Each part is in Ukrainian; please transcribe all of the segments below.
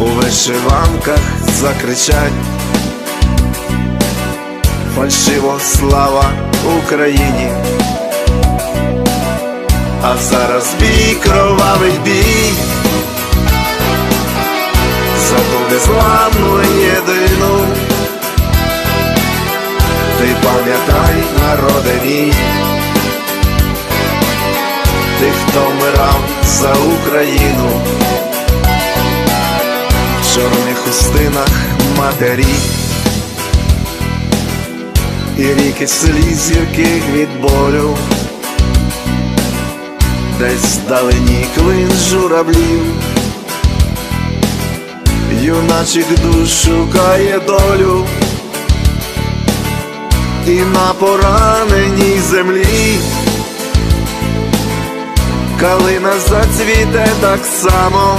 у вишиванках закричать, фальшиво слава Україні, а зараз бій, кровавий бій. За ту незламну єдину. Ти пам'ятай, народе мій, ти, хто вмирав за Україну, чорних хустинах матері, і ріки сліз гірких від болю, десь вдалині клин журавлів. Юначих душ шукає долю. І на пораненій землі. Калина зацвіте так само,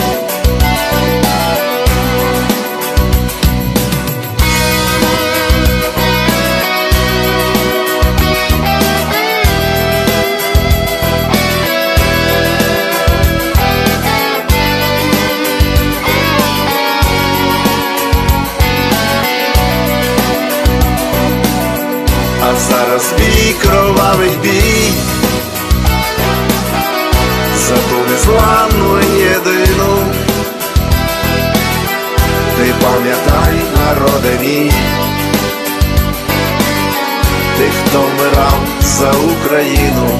Народе тих, хто вмирав за Україну.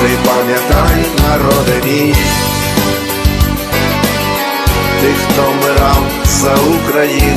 Ти пам'ятай, народи мій, тих, хто вмирав за Україну.